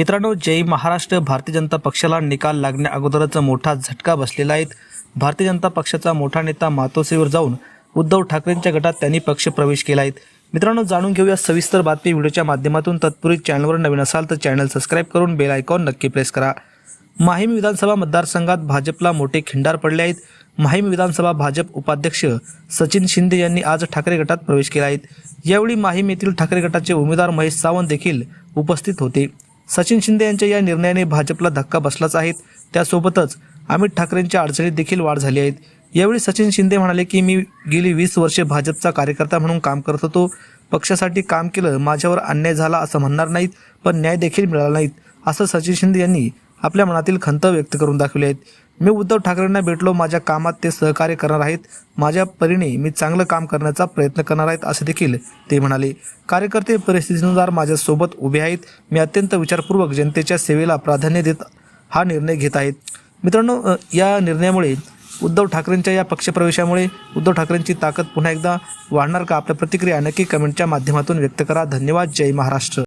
मित्रांनो जय महाराष्ट्र. भारतीय जनता पक्षाला निकाल लागण्या अगोदरच मोठा झटका बसलेला आहे. भारतीय जनता पक्षाचा मोठा नेता मातोश्रीवर जाऊन उद्धव ठाकरेंच्या गटात त्यांनी पक्ष प्रवेश केला आहे. मित्रांनो जाणून घेऊया सविस्तर बातमी व्हिडिओच्या माध्यमातून. तत्पूर्वी चॅनलवर नवीन असाल तर चॅनल सबस्क्राईब करून बेल आयकॉन नक्की प्रेस करा. माहीम विधानसभा मतदारसंघात भाजपला मोठे खिंडार पडले आहेत. माहीम विधानसभा भाजप उपाध्यक्ष सचिन शिंदे यांनी आज ठाकरे गटात प्रवेश केला आहे. यावेळी माहीम येथील ठाकरे गटाचे उमेदवार महेश सावंत देखील उपस्थित होते. सचिन शिंदे यांच्या या निर्णयाने भाजपला धक्का बसलाच आहे. त्यासोबतच अमित ठाकरेंच्या अडचणीत देखील वाढ झाली आहे. यावेळी सचिन शिंदे म्हणाले की मी गेली वीस वर्षे भाजपचा कार्यकर्ता म्हणून काम करत होतो. पक्षासाठी काम केलं माझ्यावर अन्याय झाला असं म्हणणार नाहीत पण न्याय देखील मिळाला नाहीत असं सचिन शिंदे यांनी आपल्या मनातील खंत व्यक्त करून दाखवली आहेत. मी उद्धव ठाकरेंना भेटलो माझ्या कामात ते सहकार्य करणार आहेत. माझ्या परीने मी चांगलं काम करण्याचा प्रयत्न करणार आहेत असे देखील ते म्हणाले. कार्यकर्ते परिस्थितीनुसार माझ्यासोबत उभे आहेत. मी अत्यंत विचारपूर्वक जनतेच्या सेवेला प्राधान्य देत हा निर्णय घेत आहेत. मित्रांनो या निर्णयामुळे उद्धव ठाकरेंच्या या पक्षप्रवेशामुळे उद्धव ठाकरेंची ताकद पुन्हा एकदा वाढणार का? आपल्या प्रतिक्रिया नक्की कमेंटच्या माध्यमातून व्यक्त करा. धन्यवाद. जय महाराष्ट्र.